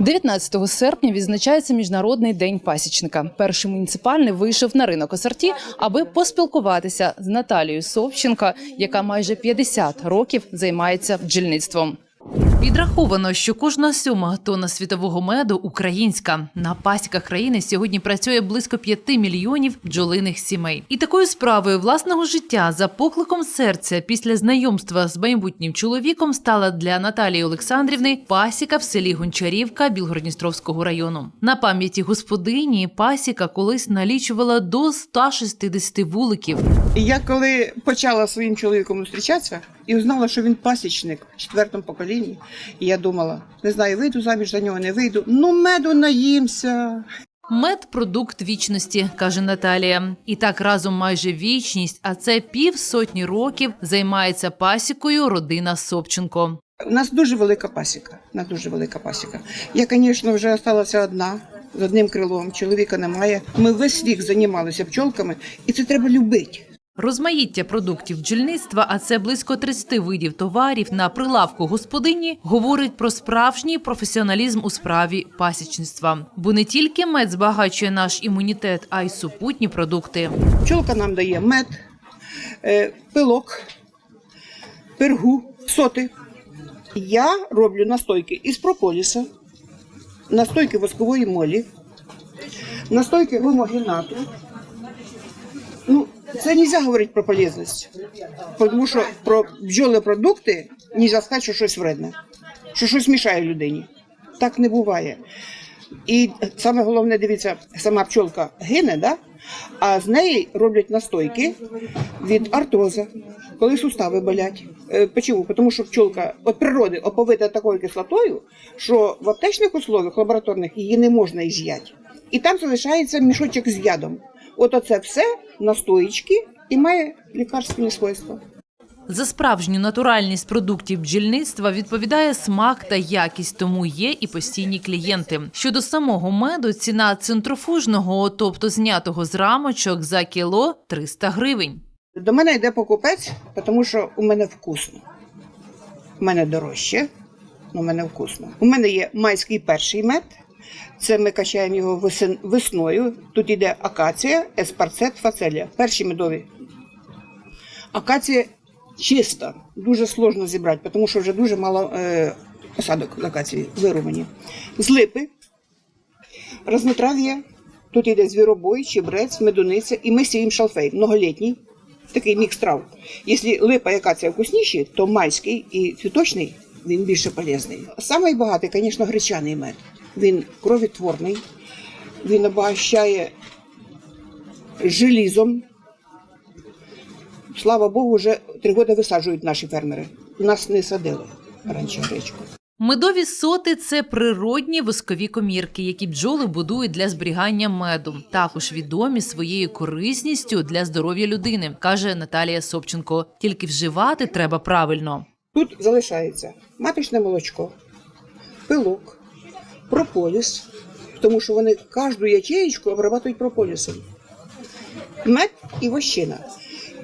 19 серпня відзначається міжнародний день пасічника. Перший муніципальний вийшов на ринок Осарті, аби поспілкуватися з Наталією Совченко, яка майже 50 років займається бджільництвом. Підраховано, що кожна сьома тонна світового меду українська. На пасіках країни сьогодні працює близько 5 мільйонів бджолиних сімей. І такою справою власного життя за покликом серця після знайомства з майбутнім чоловіком стала для Наталії Олександрівни пасіка в селі Гончарівка Білгородністровського району. На пам'яті господині пасіка колись налічувала до 160 вуликів. Я коли почала своїм чоловіком зустрічатися і узнала, що він пасічник в четвертому поколінні, і я думала, не знаю, вийду заміж за нього, не вийду. Ну, меду наїмся. Мед продукт вічності, каже Наталія. І так разом майже вічність, а це пів сотні років займається пасікою родина Собченко. У нас дуже велика пасіка. У нас дуже велика пасіка. Я, звісно, вже залишилася одна з одним крилом. Чоловіка немає. Ми весь вік займалися пчолками, і це треба любити. Розмаїття продуктів бджільництва, а це близько 30 видів товарів на прилавку господині, говорить про справжній професіоналізм у справі пасічництва. Бо не тільки мед збагачує наш імунітет, а й супутні продукти. Пчолка нам дає мед, е, пилок, пергу, соти. Я роблю настойки із прополіса, настойки воскової молі, настойки гомогенату. Це не можна говорити про полезність, тому що про бджолопродукти не можна сказати, що щось вредне, що щось мішає людині. Так не буває. І саме головне, дивіться, сама пчолка гине, да? а з неї роблять настойки від артоза, коли сустави болять. Е, Почему? Тому що пчолка від природи оповита такою кислотою, що в аптечних условиях лабораторних її не можна із'яти. І там залишається мішочок з ядом. От оце все настоїчки і має лікарственні свойства. За справжню натуральність продуктів бджільництва відповідає смак та якість, тому є і постійні клієнти. Щодо самого меду, ціна центрофужного, тобто знятого з рамочок за кіло 300 гривень. До мене йде покупець, тому що у мене вкусно. У мене дорожче, але у мене вкусно. У мене є майський перший мед. Це ми качаємо його весною. Тут йде акація, еспарцет, фацелія. Перші медові. Акація чиста, дуже сложно зібрати, тому що вже дуже мало е, посадок з акації вирубані. З липи, разнотрав'я. Тут йде звіробой, чебрець, медуниця, і ми сіємо шалфей, многолітній, такий мікс трав. Якщо липа і акація вкусніші, то майський і цвіточний він більше полезний. Самий багатий, звісно, гречаний мед. Він кровотворний, він обогащає желізом. Слава Богу, вже три роки висаджують наші фермери. У нас не садили раніше гречку. Медові соти це природні воскові комірки, які бджоли будують для зберігання меду. Також відомі своєю корисністю для здоров'я людини, каже Наталія Собченко. Тільки вживати треба правильно. Тут залишається маточне молочко, пилок, прополіс, тому що вони кожну ячеєчку обрабатують прополісом. Мед і вощина.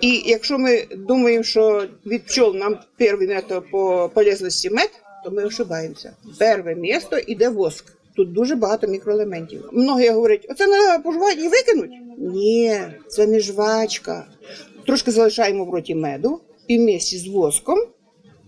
І якщо ми думаємо, що від пчол нам перший мето по полезності мед, то ми ошибаємося. Перше місто іде воск. Тут дуже багато мікроелементів. Многі говорять, оце треба пожувати і викинуть. Ні, це не жвачка. Трошки залишаємо в роті меду і вместе з воском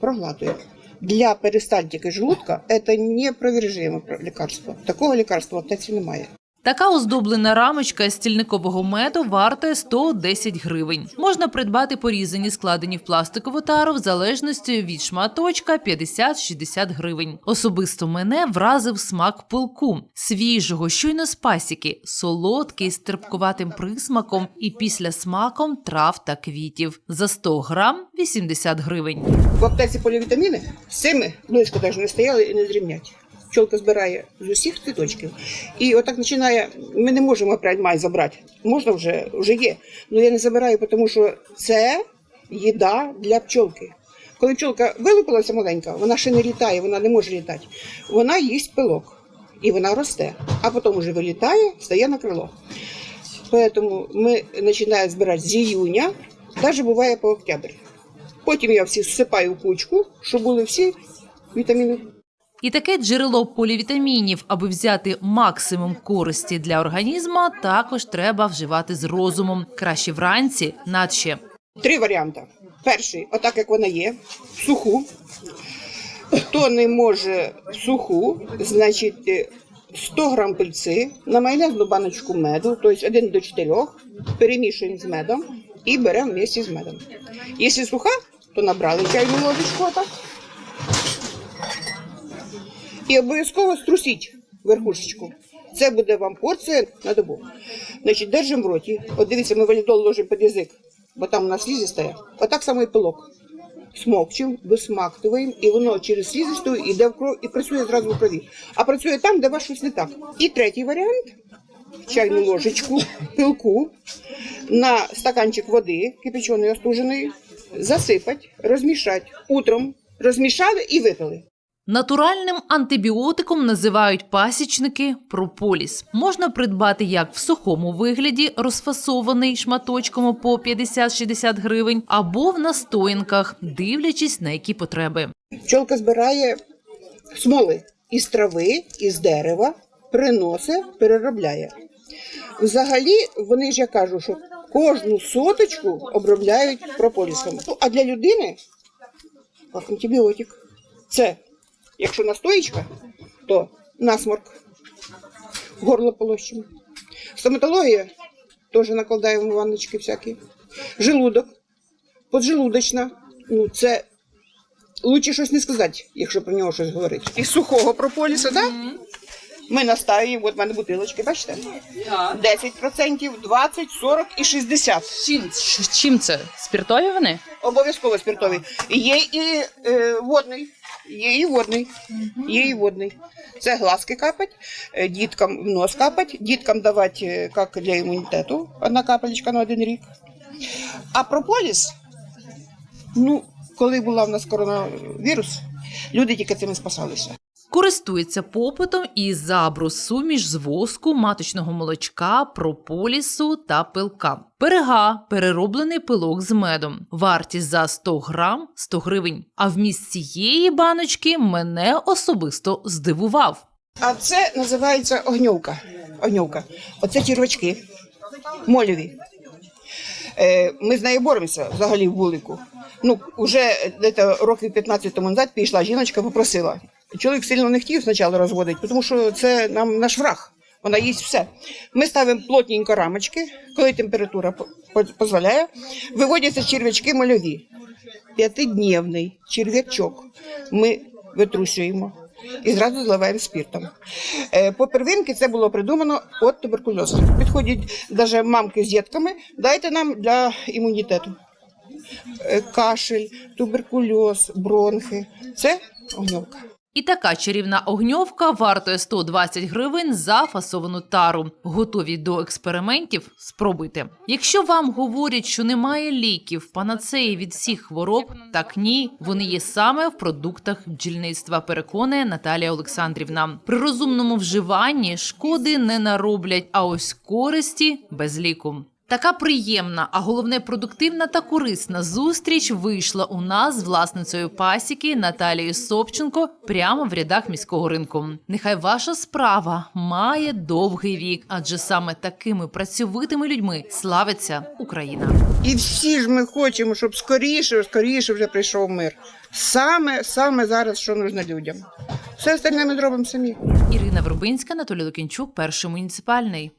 проглатуємо. Для перистальтики желудка это непровержимо лікарство. Такого лікарства в аптеці немає. Така оздоблена рамочка стільникового меду вартує 110 гривень. Можна придбати порізані, складені в пластикову тару в залежності від шматочка 50-60 гривень. Особисто мене вразив смак пилку свіжого, щойно з пасіки, солодкий з терпкуватим присмаком і після смаком трав та квітів. За 100 грам 80 гривень. В аптеці полівітаміни цими близько навіть не стояли і не зрівнять. Пчолка збирає з усіх цвіточків. І отак починає. Ми не можемо опять май забрати. Можна вже, вже є. Але я не забираю, тому що це їда для пчолки. Коли пчолка вилупилася маленька, вона ще не літає, вона не може літати. Вона їсть пилок і вона росте, а потім вже вилітає, стає на крило. Тому ми починаємо збирати з іюня, навіть буває по октябрь. Потім я всі всипаю в кучку, щоб були всі вітаміни. І таке джерело полівітамінів, аби взяти максимум користі для організму, також треба вживати з розумом. Краще вранці, наче Три варіанти. Перший, отак як вона є, суху. Хто не може суху, значить е, 100 грам пильці, на майонезну баночку меду, тобто 1 до 4, перемішуємо з медом і беремо вместе з медом. Якщо суха, то набрали чайну ложечку отак. І обов'язково струсіть верхушечку. Це буде вам порція на добу. Значить, держимо в роті. От дивіться, ми валідол ложимо під язик, бо там у нас слізистає. Отак само і пилок. Смокчимо, висмактуємо, і воно через слізисту йде в кров і працює зразу в крові. А працює там, де вас щось не так. І третій варіант чайну ложечку, пилку на стаканчик води, кипяченої остуженої, засипать, розмішати. Утром розмішали і випили. Натуральним антибіотиком називають пасічники прополіс. Можна придбати як в сухому вигляді, розфасований шматочком по 50-60 гривень, або в настоянках, дивлячись на які потреби. Пчолка збирає смоли із трави, із дерева, приносить, переробляє. Взагалі, вони ж я кажу, що кожну соточку обробляють прополісом. Ну, А для людини антибіотик. Це, якщо настоїчка, то насморк, горло полощимо. Стоматологія теж накладаємо ванночки всякі. Желудок, поджелудочна. Ну, це Лучше щось не сказати, якщо про нього щось говорити. Із сухого прополісу, так? Ми настаюємо, от в мене бутилочки, бачите? 10%, 20, 40 і 60. Чим, чим це? Спіртові вони? Обов'язково спиртовий. Є і е, водний, є і водний, є і водний. Це глазки капать, е, діткам в нос капать, діткам давати е, як для імунітету, одна капелечка на один рік. А прополіс, ну, коли була в нас коронавірус, люди тільки цим і спасалися. Користується попитом і забрус суміш з воску, маточного молочка, прополісу та пилка. Перега перероблений пилок з медом. Вартість за 100 грам 100 гривень. А вміст цієї баночки мене особисто здивував. А це називається огньовка. Огньовка. Оце червачки мольові. Е, Ми з нею боремося взагалі в вулику. Ну, вже десь років 15 тому назад пішла жіночка, попросила. Чоловік сильно не хотів спочатку розводити, тому що це нам наш враг. Вона їсть все. Ми ставимо плотненько рамочки, коли температура дозволяє, виводяться черв'ячки мольові. П'ятидневний черв'ячок ми витрусюємо і зразу зливаємо спіртом. Е, По первинки це було придумано від туберкульозу. Підходять навіть мамки з дітками, дайте нам для імунітету. Е, Кашель, туберкульоз, бронхи. Це огньовка. І така чарівна огньовка вартує 120 гривень за фасовану тару. Готові до експериментів? Спробуйте. Якщо вам говорять, що немає ліків, панацеї від всіх хвороб, так ні, вони є саме в продуктах бджільництва. Переконує Наталія Олександрівна. При розумному вживанні шкоди не нароблять, а ось користі без ліку. Така приємна, а головне продуктивна та корисна зустріч вийшла у нас з власницею пасіки Наталією Собченко прямо в рядах міського ринку. Нехай ваша справа має довгий вік, адже саме такими працьовитими людьми славиться Україна. І всі ж ми хочемо, щоб скоріше, скоріше вже прийшов мир. Саме, саме зараз, що нужно людям. Все остальне ми зробимо самі. Ірина Вербинська, Анатолій Лукінчук, перший муніципальний.